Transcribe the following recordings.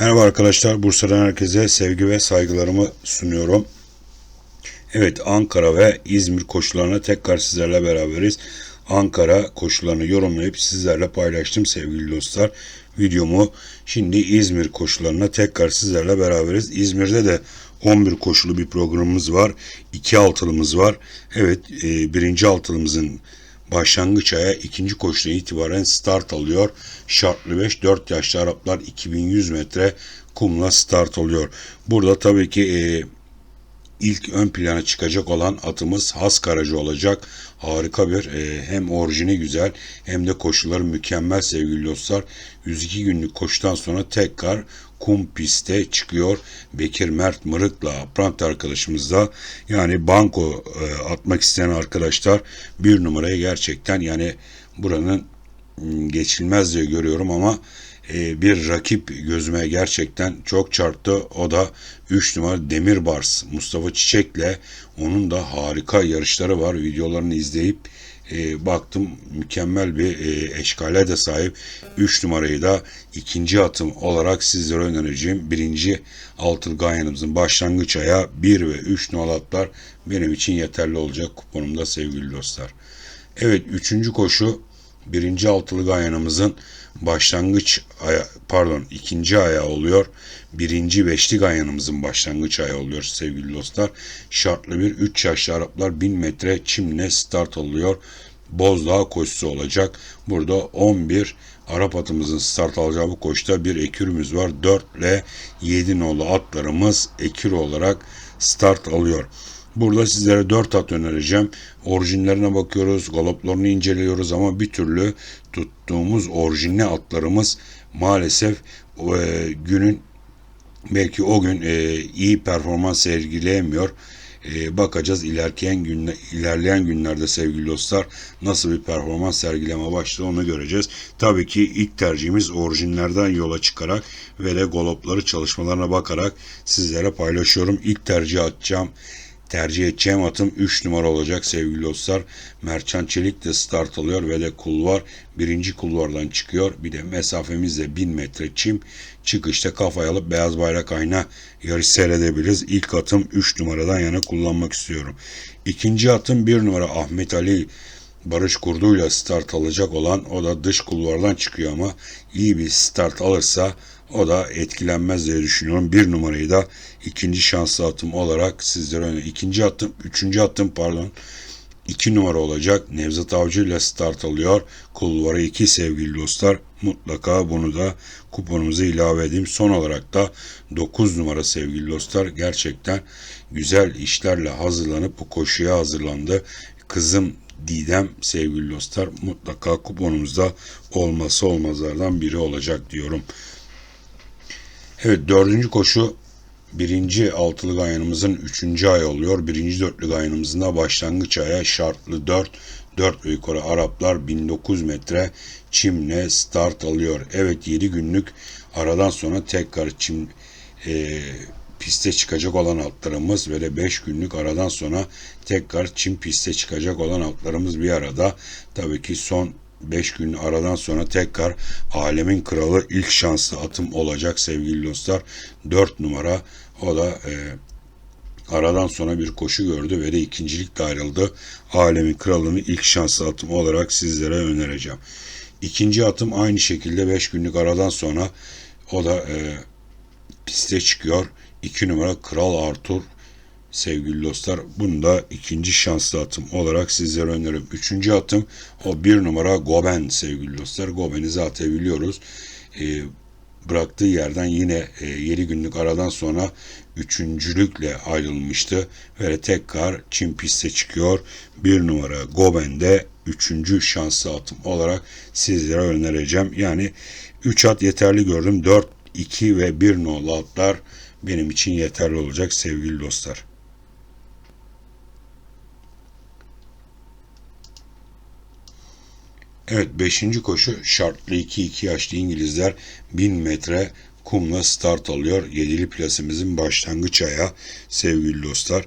Merhaba arkadaşlar, Bursa'dan herkese sevgi ve saygılarımı sunuyorum. Evet, Ankara ve İzmir koşularına tekrar sizlerle beraberiz. Ankara koşularını yorumlayıp sizlerle paylaştım sevgili dostlar. Videomu şimdi İzmir koşularına tekrar sizlerle beraberiz. İzmir'de de 11 koşulu bir programımız var. 2 altılımız var. Evet, e, birinci altılımızın başlangıç aya ikinci koşudan itibaren start alıyor. Şartlı 5 4 yaşlı Araplar 2100 metre kumla start alıyor. Burada tabii ki e, ilk ön plana çıkacak olan atımız Has Karaca olacak. Harika bir e, hem orijini güzel hem de koşuları mükemmel sevgili dostlar. 102 günlük koşudan sonra tekrar kum piste çıkıyor. Bekir Mert Mırık'la Aprant arkadaşımız da yani banko e, atmak isteyen arkadaşlar bir numaraya gerçekten yani buranın geçilmez diye görüyorum ama bir rakip gözüme gerçekten çok çarptı. O da 3 numara Demir Bars Mustafa Çiçek'le onun da harika yarışları var. Videolarını izleyip e, baktım mükemmel bir e, eşkale de sahip. 3 numarayı da ikinci atım olarak sizlere önereceğim. Birinci altılı ganyanımızın başlangıç aya 1 ve 3 numaralı benim için yeterli olacak kuponumda sevgili dostlar. Evet üçüncü koşu birinci altılı ganyanımızın başlangıç aya, pardon ikinci ayağı oluyor. Birinci beşli ganyanımızın başlangıç ayağı oluyor sevgili dostlar. Şartlı bir 3 yaşlı Araplar 1000 metre çimle start alıyor. Bozdağ koşusu olacak. Burada 11 Arap atımızın start alacağı bu koşuda bir ekürümüz var. 4 ile 7 nolu atlarımız ekür olarak start alıyor. Burada sizlere 4 at önereceğim. Orijinlerine bakıyoruz, galoplarını inceliyoruz ama bir türlü tuttuğumuz orijinli atlarımız maalesef e, günün belki o gün e, iyi performans sergileyemiyor. E, bakacağız ilerleyen günler, ilerleyen günlerde sevgili dostlar nasıl bir performans sergileme başladı onu göreceğiz. Tabii ki ilk tercihimiz orijinlerden yola çıkarak ve de galopları çalışmalarına bakarak sizlere paylaşıyorum. İlk tercih atacağım tercih edeceğim atım 3 numara olacak sevgili dostlar. Merçan Çelik de start alıyor ve de kulvar birinci kulvardan çıkıyor. Bir de mesafemiz de 1000 metre çim. Çıkışta kafaya alıp beyaz bayrak ayna yarış seyredebiliriz. İlk atım 3 numaradan yana kullanmak istiyorum. İkinci atım 1 numara Ahmet Ali Barış Kurdu'yla start alacak olan o da dış kulvardan çıkıyor ama iyi bir start alırsa o da etkilenmez diye düşünüyorum. Bir numarayı da ikinci şanslı atım olarak sizlere öne. ikinci attım, üçüncü attım pardon. iki numara olacak. Nevzat Avcı ile start alıyor. Kulvara iki sevgili dostlar. Mutlaka bunu da kuponumuza ilave edeyim. Son olarak da 9 numara sevgili dostlar. Gerçekten güzel işlerle hazırlanıp bu koşuya hazırlandı. Kızım Didem sevgili dostlar mutlaka kuponumuzda olması olmazlardan biri olacak diyorum. Evet dördüncü koşu birinci altılı gayanımızın üçüncü ay oluyor. Birinci dörtlü gayanımızın da başlangıç aya şartlı dört. Dört yukarı Araplar 1900 metre çimle start alıyor. Evet 7 günlük aradan sonra tekrar çim e, piste çıkacak olan atlarımız ve de 5 günlük aradan sonra tekrar çim piste çıkacak olan atlarımız bir arada. Tabii ki son 5 gün aradan sonra tekrar alemin kralı ilk şanslı atım olacak sevgili dostlar. 4 numara o da e, aradan sonra bir koşu gördü ve de ikincilikle ayrıldı. Alemin kralını ilk şanslı atım olarak sizlere önereceğim. İkinci atım aynı şekilde 5 günlük aradan sonra o da e, piste çıkıyor. 2 numara Kral Arthur sevgili dostlar. Bunu da ikinci şanslı atım olarak sizlere öneririm. Üçüncü atım o bir numara Goben sevgili dostlar. Goben'i zaten biliyoruz. E, bıraktığı yerden yine e, 7 günlük aradan sonra üçüncülükle ayrılmıştı. Ve tekrar Çin piste çıkıyor. Bir numara Goben'de üçüncü şanslı atım olarak sizlere önereceğim. Yani 3 at yeterli gördüm. 4, 2 ve 1 nolu atlar benim için yeterli olacak sevgili dostlar. Evet 5. koşu şartlı 2-2 yaşlı İngilizler 1000 metre kumla start alıyor. Yedili plasimizin başlangıç aya sevgili dostlar.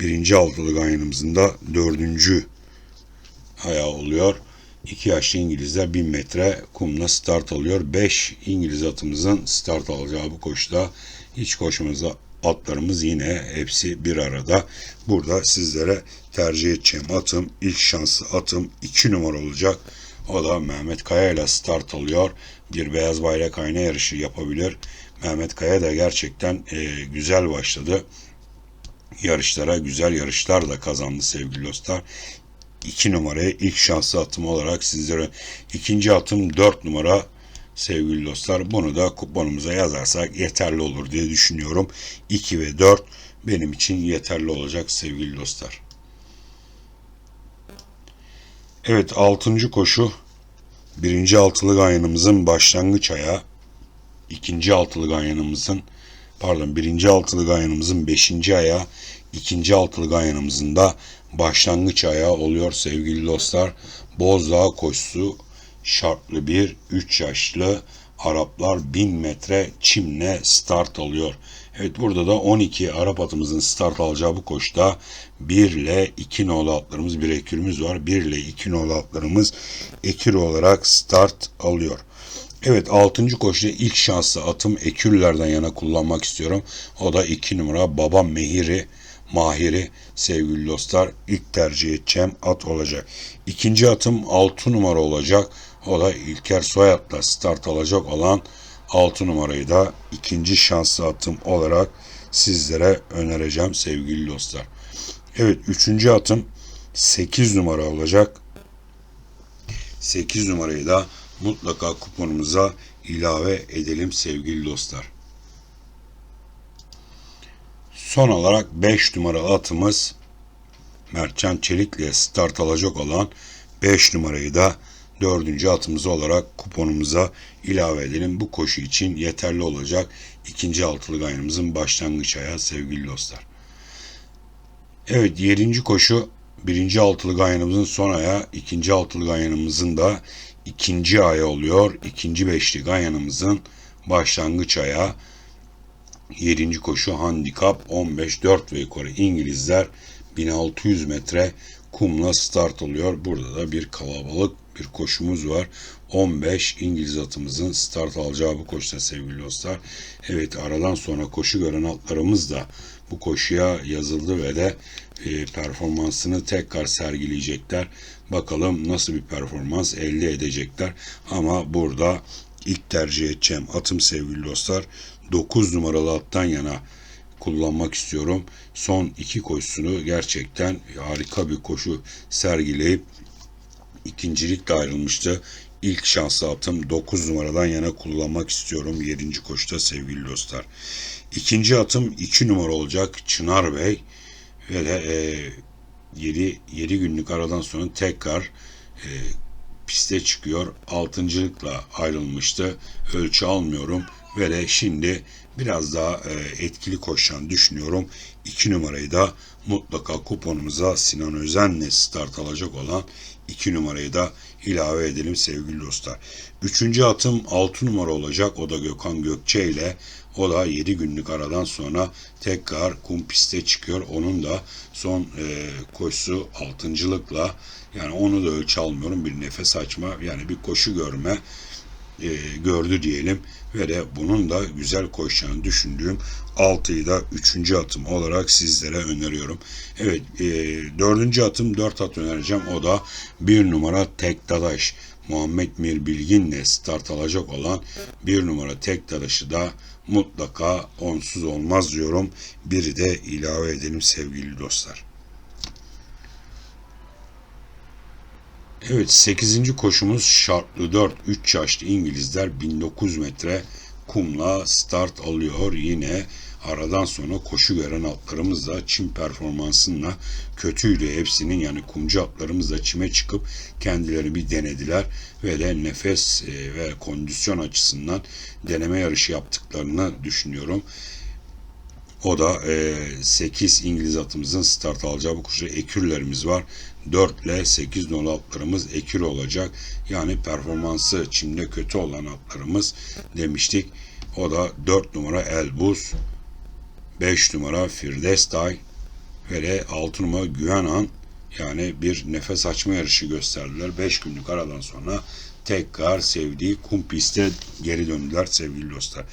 Birinci altılı ganyanımızın da dördüncü ayağı oluyor. İki yaşlı İngilizler 1000 metre kumla start alıyor. 5 İngiliz atımızın start alacağı bu koşuda hiç koşmamıza atlarımız yine hepsi bir arada. Burada sizlere tercih edeceğim atım ilk şanslı atım 2 numara olacak. O da Mehmet Kaya ile start alıyor. Bir beyaz bayrak ayna yarışı yapabilir. Mehmet Kaya da gerçekten e, güzel başladı. Yarışlara güzel yarışlar da kazandı sevgili dostlar. 2 numarayı ilk şanslı atım olarak sizlere ikinci atım 4 numara sevgili dostlar. Bunu da kuponumuza yazarsak yeterli olur diye düşünüyorum. 2 ve 4 benim için yeterli olacak sevgili dostlar. Evet 6. koşu birinci altılı ganyanımızın başlangıç ayağı. ikinci altılı ganyanımızın pardon birinci altılı ganyanımızın beşinci ayağı. ikinci altılı ganyanımızın da başlangıç ayağı oluyor sevgili dostlar. Bozdağ koşusu şartlı bir 3 yaşlı Araplar 1000 metre çimle start alıyor. Evet burada da 12 Arap atımızın start alacağı bu koşuda 1 ile 2 nolu atlarımız bir ekürümüz var. 1 ile 2 nolu atlarımız ekür olarak start alıyor. Evet 6. koşuda ilk şanslı atım ekürlerden yana kullanmak istiyorum. O da 2 numara Babam Mehiri Mahiri sevgili dostlar ilk tercih edeceğim at olacak. İkinci atım 6 numara olacak. O da İlker Soyat'la start alacak olan 6 numarayı da ikinci şanslı atım olarak sizlere önereceğim sevgili dostlar. Evet üçüncü atım 8 numara olacak. 8 numarayı da mutlaka kuponumuza ilave edelim sevgili dostlar. Son olarak 5 numaralı atımız Mertcan Çelik'le start alacak olan 5 numarayı da dördüncü atımız olarak kuponumuza ilave edelim. Bu koşu için yeterli olacak ikinci altılı gayrımızın başlangıç ayağı sevgili dostlar. Evet yedinci koşu birinci altılı ganyanımızın son ayağı, ikinci altılı ganyanımızın da ikinci ayağı oluyor. İkinci beşli ganyanımızın başlangıç ayağı. Yedinci koşu handikap 15 4 ve yukarı İngilizler 1600 metre kumla start oluyor. Burada da bir kalabalık bir koşumuz var. 15 İngiliz atımızın start alacağı bu koşuda sevgili dostlar. Evet aradan sonra koşu gören atlarımız da bu koşuya yazıldı ve de e, performansını tekrar sergileyecekler. Bakalım nasıl bir performans elde edecekler. Ama burada ilk tercih edeceğim atım sevgili dostlar 9 numaralı attan yana kullanmak istiyorum. Son iki koşusunu gerçekten harika bir koşu sergileyip ikincilikle ayrılmıştı. İlk şanslı atım 9 numaradan yana kullanmak istiyorum 7. koşuda sevgili dostlar. İkinci atım 2 numara olacak Çınar Bey ve de e, 7, 7 günlük aradan sonra tekrar e, piste çıkıyor. Altıncılıkla ayrılmıştı. Ölçü almıyorum ve de şimdi biraz daha e, etkili koşacağını düşünüyorum. 2 numarayı da mutlaka kuponumuza Sinan Özen'le start alacak olan 2 numarayı da ilave edelim sevgili dostlar. Üçüncü atım 6 numara olacak. O da Gökhan Gökçe ile o da 7 günlük aradan sonra tekrar kum piste çıkıyor. Onun da son e, koşusu altıncılıkla yani onu da ölçü almıyorum. Bir nefes açma yani bir koşu görme e, gördü diyelim ve de bunun da güzel koşacağını düşündüğüm 6'yı da 3. atım olarak sizlere öneriyorum. Evet e, 4. atım 4 at önereceğim. O da 1 numara Tek Dadaş. Muhammed Mir Bilgin'le start alacak olan 1 numara Tek Dadaş'ı da mutlaka onsuz olmaz diyorum. Biri de ilave edelim sevgili dostlar. Evet 8. koşumuz şartlı 4 3 yaşlı İngilizler 1900 metre kumla start alıyor. Yine aradan sonra koşu gören atlarımız da çim performansınla kötüydü hepsinin yani kumcu atlarımız da çime çıkıp kendileri bir denediler ve de nefes e, ve kondisyon açısından deneme yarışı yaptıklarını düşünüyorum. O da e, 8 İngiliz atımızın start alacağı bu koşuda ekürlerimiz var. 4 ile 8 nolu atlarımız ekür olacak. Yani performansı çimde kötü olan atlarımız demiştik. O da 4 numara Elbuz, 5 numara Firdestay ve de 6 numara Güvenan Yani bir nefes açma yarışı gösterdiler. 5 günlük aradan sonra tekrar sevdiği kum piste geri döndüler sevgili dostlar.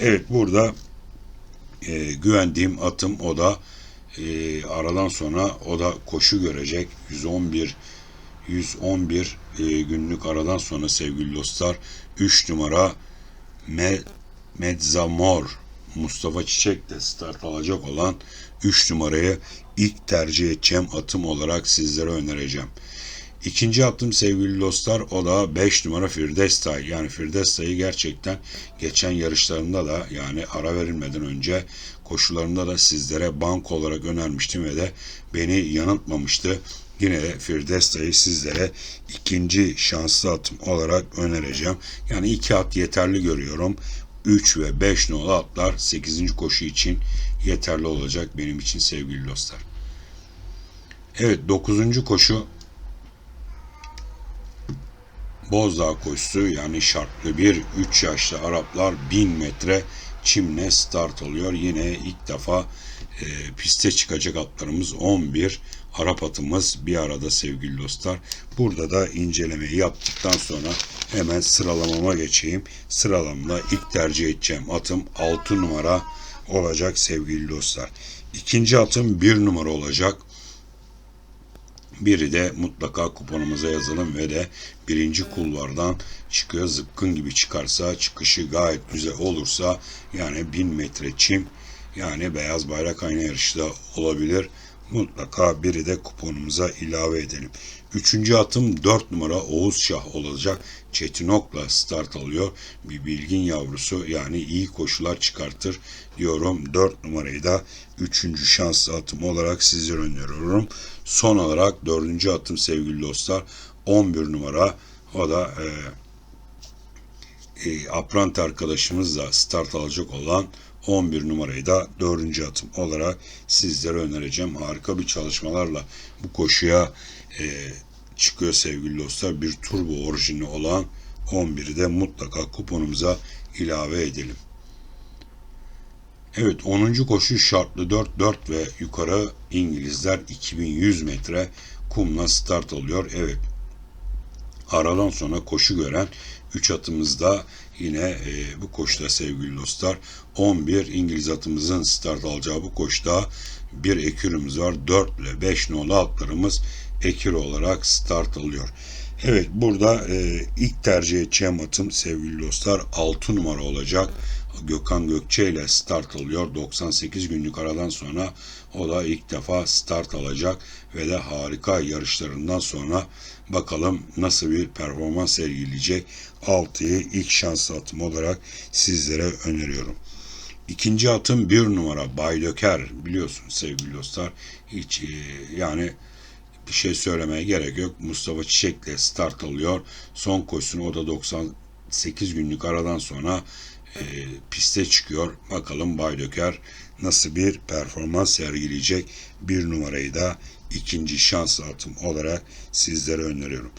Evet burada e, güvendiğim atım o da e, aradan sonra o da koşu görecek. 111 111 e, günlük aradan sonra sevgili dostlar 3 numara Me, Medzamor Mustafa Çiçek de start alacak olan 3 numarayı ilk tercih edeceğim atım olarak sizlere önereceğim. İkinci attım sevgili dostlar o da 5 numara Firdestay. Yani Firdestay'ı gerçekten geçen yarışlarında da yani ara verilmeden önce koşularında da sizlere bank olarak önermiştim ve de beni yanıltmamıştı. Yine de Firdesta'yı sizlere ikinci şanslı atım olarak önereceğim. Yani iki at yeterli görüyorum. 3 ve 5 nolu atlar 8. koşu için yeterli olacak benim için sevgili dostlar. Evet 9. koşu Bozdağ koşusu yani şartlı bir 3 yaşlı Araplar 1000 metre çimle start oluyor. Yine ilk defa e, piste çıkacak atlarımız 11 Arap atımız bir arada sevgili dostlar. Burada da incelemeyi yaptıktan sonra hemen sıralamama geçeyim. Sıralamda ilk tercih edeceğim atım 6 numara olacak sevgili dostlar. İkinci atım 1 numara olacak. Biri de mutlaka kuponumuza yazalım ve de birinci kulvardan çıkıyor zıpkın gibi çıkarsa çıkışı gayet güzel olursa yani 1000 metre çim yani beyaz bayrak ayna yarışı da olabilir. Mutlaka biri de kuponumuza ilave edelim. Üçüncü atım 4 numara Oğuz Şah olacak. Çetinok'la start alıyor. Bir bilgin yavrusu yani iyi koşular çıkartır diyorum. 4 numarayı da üçüncü şanslı atım olarak sizlere öneriyorum. Son olarak dördüncü atım sevgili dostlar 11 numara o da e, e, Aprant arkadaşımızla start alacak olan 11 numarayı da 4. atım olarak sizlere önereceğim. Harika bir çalışmalarla bu koşuya e, çıkıyor sevgili dostlar. Bir turbo orijini olan 11'i de mutlaka kuponumuza ilave edelim. Evet 10. koşu şartlı 4 4 ve yukarı İngilizler 2100 metre kumla start alıyor. Evet aradan sonra koşu gören 3 atımızda yine e, bu koşuda sevgili dostlar 11 İngiliz atımızın start alacağı bu koşuda bir ekürümüz var. 4 ile 5 nolu atlarımız ekür olarak start alıyor. Evet burada e, ilk tercih edeceğim atım sevgili dostlar 6 numara olacak. Gökhan Gökçe ile start alıyor. 98 günlük aradan sonra o da ilk defa start alacak ve de harika yarışlarından sonra bakalım nasıl bir performans sergileyecek. 6'yı ilk şans atım olarak sizlere öneriyorum. İkinci atım bir numara Bay Döker biliyorsunuz sevgili dostlar. Hiç e, yani bir şey söylemeye gerek yok. Mustafa Çiçek'le start alıyor. Son koşusunu o da 98 günlük aradan sonra e, piste çıkıyor. Bakalım Baydöker nasıl bir performans sergileyecek. Bir numarayı da ikinci şans atım olarak sizlere öneriyorum.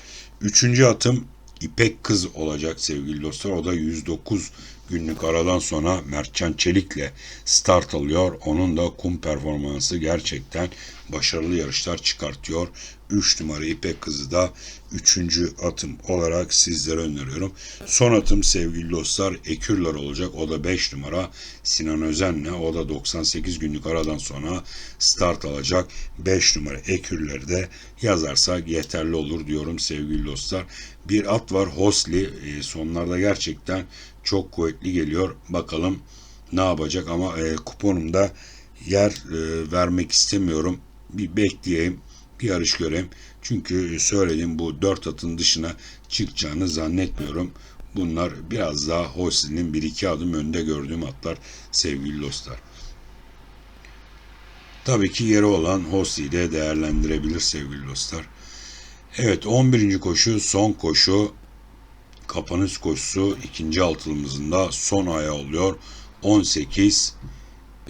Üçüncü atım İpek Kız olacak sevgili dostlar. O da 109 günlük aradan sonra Mertcan Çelik'le start alıyor. Onun da kum performansı gerçekten başarılı yarışlar çıkartıyor. 3 numara İpek Kızı da 3. atım olarak sizlere öneriyorum. Son atım sevgili dostlar Ekürler olacak. O da 5 numara Sinan Özen'le. O da 98 günlük aradan sonra start alacak. 5 numara Ekürleri de yazarsak yeterli olur diyorum sevgili dostlar. Bir at var Hosli. E, sonlarda gerçekten çok kuvvetli geliyor. Bakalım ne yapacak ama e, kuponumda yer e, vermek istemiyorum. Bir bekleyeyim, bir yarış göreyim. Çünkü söylediğim bu dört atın dışına çıkacağını zannetmiyorum. Bunlar biraz daha Hosli'nin bir iki adım önde gördüğüm atlar sevgili dostlar. Tabii ki yeri olan Hosli'yi de değerlendirebilir sevgili dostlar. Evet 11. koşu son koşu kapanış koşusu ikinci altılımızın da son ayağı oluyor. 18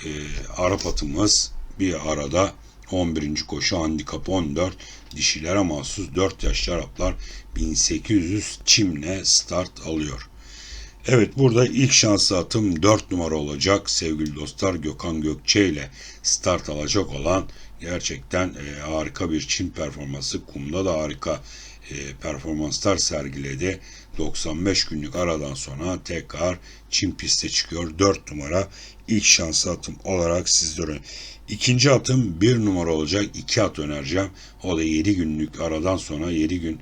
e, Arap atımız bir arada 11. koşu handikap 14 dişilere mahsus 4 yaşlı Araplar 1800 çimle start alıyor. Evet burada ilk şanslı atım 4 numara olacak. Sevgili dostlar Gökhan Gökçe ile start alacak olan gerçekten e, harika bir Çin performansı. Kumda da harika e, performanslar sergiledi. 95 günlük aradan sonra tekrar Çin piste çıkıyor. 4 numara ilk şanslı atım olarak sizlere. İkinci atım 1 numara olacak. 2 at önereceğim. O da 7 günlük aradan sonra 7 gün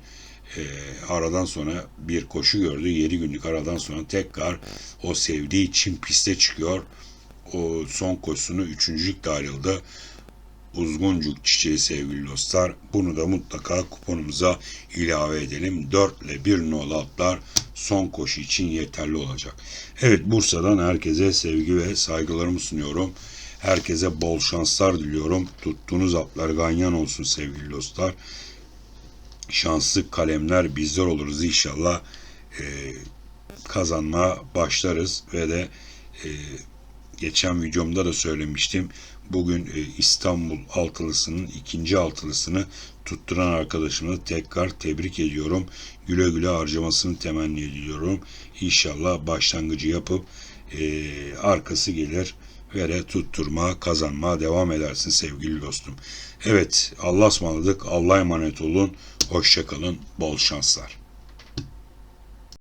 e, aradan sonra bir koşu gördü. 7 günlük aradan sonra tekrar o sevdiği Çin piste çıkıyor. O son koşusunu üçüncülükle ayrıldı. Uzguncuk çiçeği sevgili dostlar. Bunu da mutlaka kuponumuza ilave edelim. 4 ile 1 nolu atlar son koşu için yeterli olacak. Evet Bursa'dan herkese sevgi ve saygılarımı sunuyorum. Herkese bol şanslar diliyorum. Tuttuğunuz atlar ganyan olsun sevgili dostlar. Şanslı kalemler bizler oluruz inşallah. Ee, kazanmaya başlarız ve de e, geçen videomda da söylemiştim. Bugün e, İstanbul altılısının ikinci altılısını tutturan arkadaşımı tekrar tebrik ediyorum. Güle güle harcamasını temenni ediyorum. İnşallah başlangıcı yapıp e, arkası gelir ve de tutturma, kazanma devam edersin sevgili dostum. Evet, Allah'a ısmarladık. Allah'a emanet olun. Hoşçakalın. Bol şanslar.